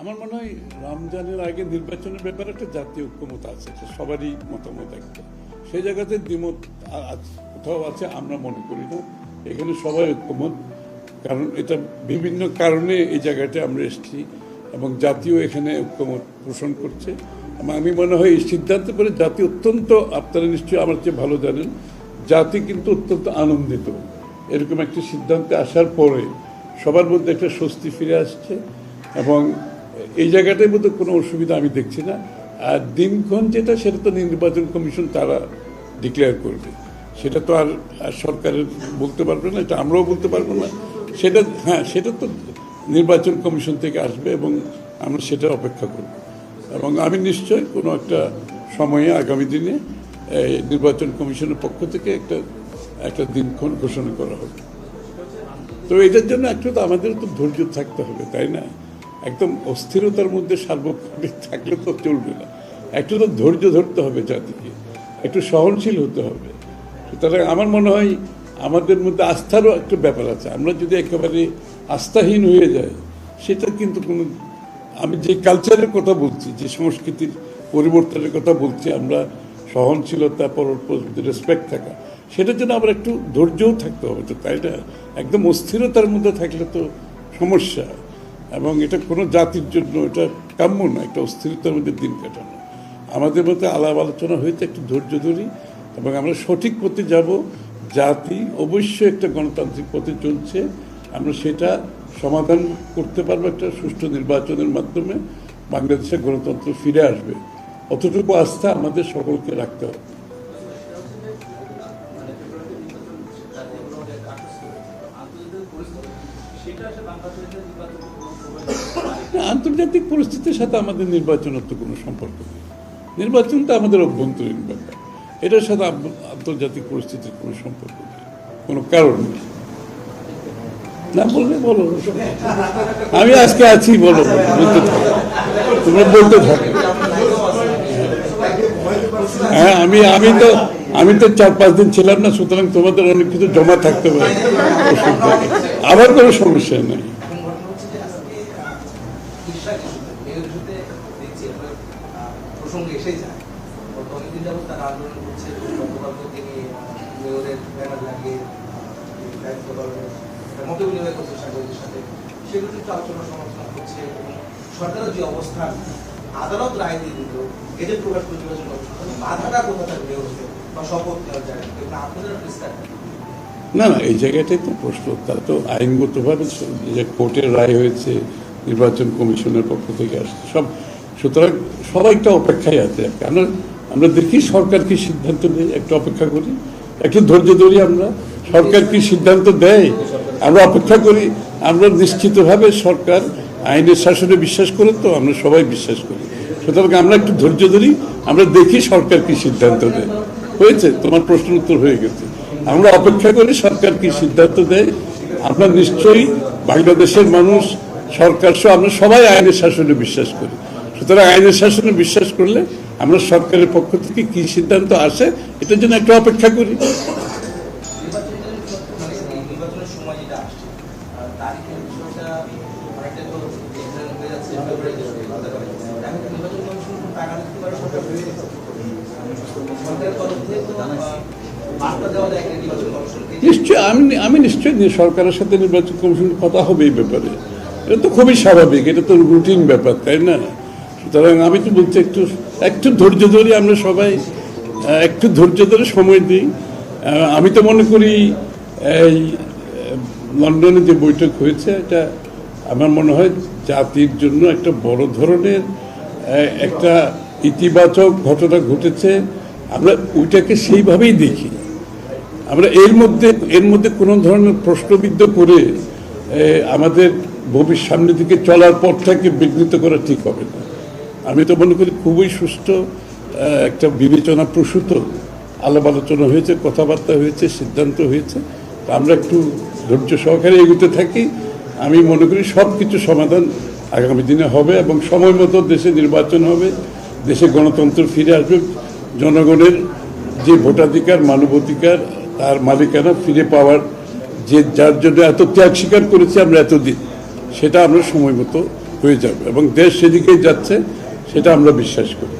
আমার মনে হয় রমজানের আগে নির্বাচনের ব্যাপারে একটা জাতীয় ঐক্যমত আছে সবারই মতামত একটা। সেই জায়গাতে দ্বিমত কোথাও আছে আমরা মনে করি না। এখানে সবাই ঐক্যমত, কারণ এটা বিভিন্ন কারণে এই জায়গাটা আমরা এসেছি এবং জাতীয় এখানে ঐক্যমত পোষণ করছে। এবং আমি মনে হয় এই সিদ্ধান্ত করে জাতি অত্যন্ত, আপনারা নিশ্চয়ই আমার চেয়ে ভালো জানেন, জাতি কিন্তু অত্যন্ত আনন্দিত। এরকম একটি সিদ্ধান্তে আসার পরে সবার মধ্যে একটা স্বস্তি ফিরে আসছে এবং এই জায়গাটার মধ্যে কোনো অসুবিধা আমি দেখছি না। আর দিনক্ষণ যেটা, সেটা তো নির্বাচন কমিশন তারা ডিক্লেয়ার করবে। সেটা তো আর সরকারের বলতে পারবে না, এটা আমরাও বলতে পারব না। সেটা হ্যাঁ সেটা তো নির্বাচন কমিশন থেকে আসবে এবং আমরা সেটা অপেক্ষা করব। এবং আমি নিশ্চয় কোনো একটা সময়ে, আগামী দিনে নির্বাচন কমিশনের পক্ষ থেকে একটা একটা দিনক্ষণ ঘোষণা করা হবে। তো এটার জন্য একটু তো আমাদের তো ধৈর্য থাকতে হবে, তাই না? একদম অস্থিরতার মধ্যে সার্বক্ষণিক থাকলে তো চলবে না। একটু তো ধৈর্য ধরতে হবে জাতিকে, একটু সহনশীল হতে হবে। সুতরাং আমার মনে হয় আমাদের মধ্যে আস্থারও একটা ব্যাপার আছে। আমরা যদি একেবারে আস্থাহীন হয়ে যাই, সেটা কিন্তু কোনো, আমি যে কালচারের কথা বলছি, যে সংস্কৃতির পরিবর্তনের কথা বলছি, আমরা সহনশীলতা পরস্পর রেসপেক্ট থাকা, সেটার জন্য আবার একটু ধৈর্যও থাকতে হবে তো, তাই না? একদম অস্থিরতার মধ্যে থাকলে তো সমস্যা। এবং এটা কোনো জাতির জন্য, এটা কাম্য না একটা অস্থিরতার মধ্যে দিন কাটানো। আমাদের মধ্যে আলাপ আলোচনা হয়েছে, একটু ধৈর্য ধরি, এবং আমরা সঠিক পথে যাব। জাতি অবশ্যই একটা গণতান্ত্রিক পথে চলছে। আমরা সেটা সমাধান করতে পারব একটা সুষ্ঠু নির্বাচনের মাধ্যমে। বাংলাদেশে গণতন্ত্র ফিরে আসবে। অতটুকু আস্থা আমাদের সকলকে রাখতে হবে। আন্তর্জাতিক পরিস্থিতির সাথে আমাদের নির্বাচনের তো কোনো সম্পর্ক নেই। নির্বাচন তো আমাদের অভ্যন্তরীণ ব্যাপার। এটার সাথে আন্তর্জাতিক পরিস্থিতির কোনো সম্পর্ক নেই। কোনো কারণ নেই। না বললে বলো। আমি আজকে আছি বলো। বলতে তোমরা বলতে থাকো। হ্যাঁ আমি আমি তো আমি তো চার পাঁচ দিন ছিলাম না, সুতরাং তোমাদের অনেক কিছু জমা থাকতে পারে। আমার কোনো সমস্যা নেই সরকারের যে অবস্থান আদালত রায় দিয়ে দিল এদের প্রকাশ করে নির্বাচন বাধাটা কোথা থাকবে বা শপথ নেওয়ার জায়গায় এবং আপনাদের না না, এই জায়গাটাই তো প্রশ্ন। তারা তো আইনগতভাবে যে কোর্টের রায় হয়েছে, নির্বাচন কমিশনের পক্ষ থেকে আসছে, সব, সুতরাং সবাই একটা অপেক্ষায় আছে। কেন আমরা দেখি সরকার কি সিদ্ধান্ত নেয়, একটু অপেক্ষা করি। একটু ধৈর্য ধরি আমরা। সরকার কি সিদ্ধান্ত দেয়, আমরা অপেক্ষা করি। আমরা নিশ্চিতভাবে সরকার আইনের শাসনে বিশ্বাস করে তো আমরা সবাই বিশ্বাস করি। সুতরাং আমরা একটু ধৈর্য ধরি, আমরা দেখি সরকার কি সিদ্ধান্ত দেয়। হয়েছে, তোমার প্রশ্ন উত্তর হয়ে গেছে। আমরা অপেক্ষা করি, সরকার কি সিদ্ধান্ত দেয়? আমরা নিশ্চয়ই বাংলাদেশের মানুষ, সরকার সহ আমরা সবাই আইনের শাসনে বিশ্বাস করি। সুতরাং আইনের শাসনে বিশ্বাস করলে আমরা সরকারের পক্ষ থেকে কি সিদ্ধান্ত আসে, এটার জন্য একটু অপেক্ষা করি। তারিখের বিষয়টা অনেকটা তো হয়ে যাচ্ছে ফেব্রুয়ারিতে এখন তো নির্বাচন কমিশন কোনো টাকা দিতে পারে সরকার ভেবে দিতে সরকারের তরফ থেকে তো আহ, বার্তা দেওয়া যায় একটা নির্বাচন কমিশনকে যে নিশ্চয় আমি আমি নিশ্চয়ই সরকারের সাথে নির্বাচন কমিশনের কথা হবে এই ব্যাপারে। এটা তো খুবই স্বাভাবিক, এটা তো রুটিন ব্যাপার, তাই না? সুতরাং আমি তো বলছি একটু একটু ধৈর্য ধরে আমরা সবাই একটু ধৈর্য ধরে সময় দিই। আমি তো মনে করি, এই লন্ডনে যে বৈঠক হয়েছে, এটা আমার মনে হয় জাতির জন্য একটা বড় ধরনের একটা ইতিবাচক ঘটনা ঘটেছে। আমরা ওইটাকে সেইভাবেই দেখি। আমরা এর মধ্যে এর মধ্যে কোনো ধরনের প্রশ্নবিদ্ধ করে আমাদের ভবিষ্যৎ সামনের দিকে চলার পথটাকে বিঘ্নিত করা ঠিক হবে না। আমি তো মনে করি খুবই আহ, একটা বিবেচনা প্রসূত আলাপ আলোচনা হয়েছে কথাবার্তা হয়েছে সিদ্ধান্ত হয়েছে। আমরা একটু ধৈর্য সহকারে এগোতে থাকি। আমি মনে করি সব কিছু সমাধান আগামী দিনে হবে এবং সময় মতো দেশে নির্বাচন হবে দেশে গণতন্ত্র ফিরে আসবে। জনগণের যে ভোটাধিকার মানবাধিকার তার মালিকানা ফিরে পাওয়ার যে, যার জন্য এত ত্যাগ স্বীকার করেছি আমরা এতদিন, সেটা আমরা সময় মতো হয়ে যাবে এবং দেশ সেদিকেই যাচ্ছে, সেটা আমরা বিশ্বাস করি।